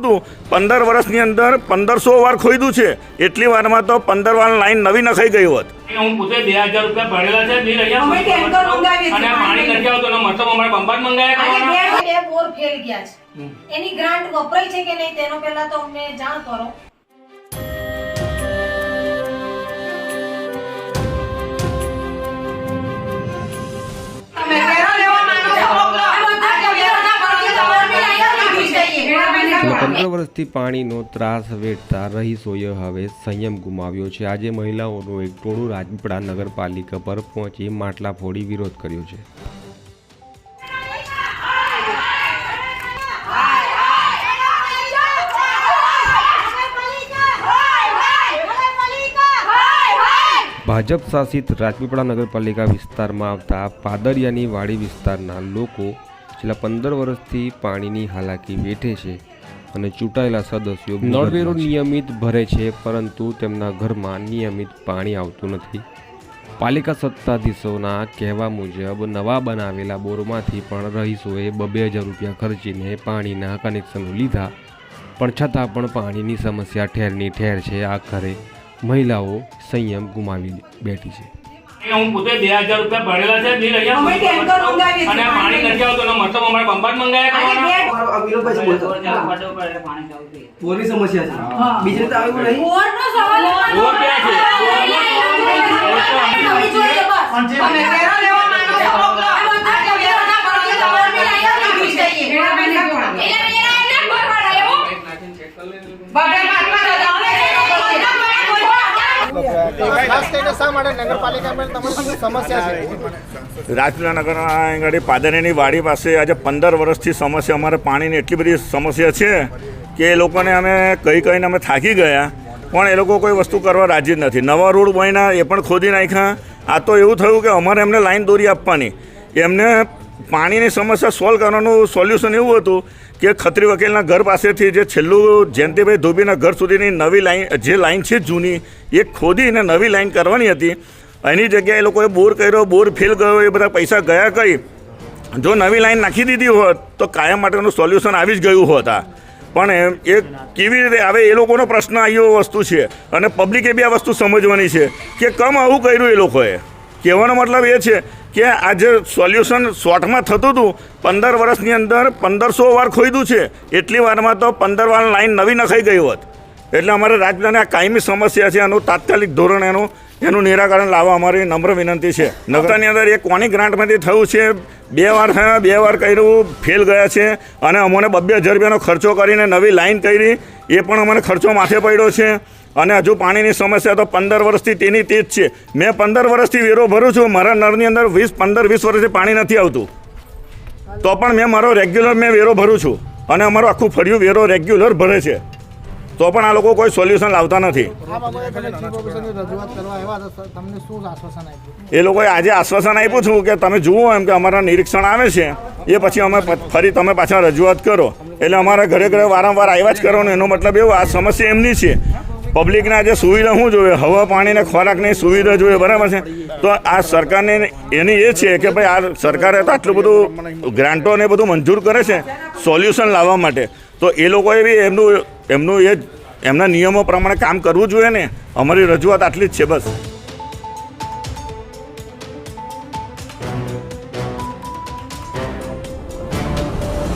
હતું પંદર વર્ષની અંદર પંદરસો વાર ખોઈદું છે. એટલી વારમાં તો પંદર વાર લાઈન નવી નખાઈ ગઈ હોત. હું પોતે બે હજાર રૂપિયા ભરેલા છે બિલ અહીંયા અમે ટેન્કર મંગાવીએ છીએ. અને પાણી નથી આવતું મતલબ અમારે બંબાદ મંગાયા અને કરવાના. બે બે બોર ફેલ ગયા છે. એની ગ્રાન્ટ વપરાય છે કે નહીં તેનો પહેલા તો અમને જાણ કરો. છેલ્લા પંદર વર્ષથી પાણીનો ત્રાસ વેઠતા રહીશોએ હવે સંયમ ગુમાવ્યો છે. આજે મહિલાઓનું એક ટોળું રાજપીપળા નગરપાલિકા પર પહોંચી માટલા ફોડી વિરોધ કર્યો છે. ભાજપ શાસિત રાજપીપળા નગરપાલિકા વિસ્તારમાં આવતા પાદરિયાની વાડી વિસ્તારના લોકો છેલ્લા પંદર વર્ષથી પાણીની હાલાકી વેઠે છે. અને ચૂંટાયેલા સદસ્યો નળવેરો નિયમિત ભરે છે પરંતુ તેમના ઘરમાં નિયમિત પાણી આવતું નથી. પાલિકા સત્તાધીશોના કહેવા મુજબ નવા બનાવેલા બોરમાંથી પણ રહીશોએ બબે હજાર રૂપિયા ખર્ચીને પાણીના કનેક્શનો લીધા. પણ છતાં પણ પાણીની સમસ્યા ઠેરની ઠેર છે. આખરે મહિલાઓ સંયમ ગુમાવી બેઠી છે. હું પોતે બે હજાર રૂપિયા ભરેલા છે બિલ અહીંયા અમે ટેન્કર મંગાવીએ અને પાણી નથી આવતું એનો મતલબ અમારે બંબાદ મંગાયા અને બોરની સમસ્યા છે. બીજી રીતે આવ્યું નહીં? સવાલ ક્યાં છે? બધા જ વ્યવસ્થા કરો છો. તમારે બી અહીંયા જ જઈએ. એટલે પેલા એમને ભરવાના એવું? બધા પાંચ પાંચ હજાર. અમે ખાસ કરીને શા માટે નગરપાલિકામાં તમારી શું સમસ્યા છે રાજપીપળા નગરના આગળ પાદરીની વાડી પાસે આજે પંદર વર્ષથી સમસ્યા અમારે પાણીની એટલી બધી સમસ્યા છે કે એ લોકોને અમે કહી કહીને અમે થાકી ગયા, પણ એ લોકો કોઈ વસ્તુ કરવા રાજી જ નથી નવા રોડ બન્યા, એ પણ ખોદી નાખ્યા આ તો એવું થયું કે અમારે એમને લાઈન દોરી આપવાની એમને પાણીની સમસ્યા સોલ્વ કરવાનું સોલ્યુશન એવું હતું કે ખત્રી વકીલના ઘર પાસેથી જે છેલ્લું જયંતિભાઈ ધોબીના ઘર સુધીની નવી લાઈન, જે લાઈન છે જૂની, એ ખોદીને નવી લાઈન કરવાની હતી. એની જગ્યાએ એ લોકોએ બોર કર્યો, બોર ફેલ ગયો, એ બધા પૈસા ગયા કઈ? જો નવી લાઈન નાખી દીધી હોત તો કાયમ માટેનું સોલ્યુશન આવી જ ગયું હોત પણ એ કેવી રીતે આવે એ લોકોનો પ્રશ્ન આવ્યો વસ્તુ છે અને પબ્લિકે બી આ વસ્તુ સમજવાની છે કે કમ આવું કર્યું એ લોકોએ? કહેવાનો મતલબ એ છે કે આ જે સોલ્યુશન શોર્ટમાં થતું હતું. પંદર વર્ષની અંદર પંદરસો વાર ખોઈદું છે. એટલી વારમાં તો પંદર વાર લાઈન નવી નખાઈ ગઈ હોત. એટલે અમારે રાજ્યને આ કાયમી સમસ્યા છે એનું તાત્કાલિક ધોરણ એનું એનું નિરાકરણ લાવવા અમારી નમ્ર વિનંતી છે. નગરની અંદર એ કોની ગ્રાન્ટમાંથી થયું છે? બે વાર થયા બે વાર કર્યું ફેલ ગયા છે. અને અમને બબ્બે હજાર રૂપિયાનો ખર્ચો કરીને નવી લાઈન કરી. એ પણ અમને ખર્ચો માથે પડ્યો છે. અને હજુ પાણીની સમસ્યા તો પંદર વર્ષથી તેની તે જ છે. મેં પંદર વર્ષથી વેરો ભરું છું. મારા નળની અંદર વીસ, પંદર, વીસ વર્ષથી પાણી નથી આવતું. તો પણ મેં મારો રેગ્યુલર મેં વેરો ભરું છું. અને અમારું આખું ફર્યું વેરો રેગ્યુલર ભરે છે. તો પણ આ લોકો કોઈ સોલ્યુશન લાવતા નથી. એ લોકોએ આજે આશ્વાસન આપ્યું છું કે તમે જુઓ એમ કે અમારા નિરીક્ષણ આવે છે. એ પછી અમે ફરી તમે પાછા રજૂઆત કરો. એટલે અમારા ઘરે ઘરે વારંવાર આવ્યા જ કરો ને એનો મતલબ એવો, આ સમસ્યા એમની છે. પબ્લિકને આજે સુવિધા શું જોઈએ? હવા, પાણી ને ખોરાકની સુવિધા જોઈએ, બરાબર છે? તો આ સરકારને એની એ છે કે ભાઈ, આ સરકારે તો આટલું બધું ગ્રાન્ટો ને બધું મંજૂર કરે છે સોલ્યુશન લાવવા માટે. તો એ લોકોએ બી એમનું એમનું એ એમના નિયમો પ્રમાણે કામ કરવું જોઈએ ને? અમારી રજૂઆત આટલી જ છે, બસ.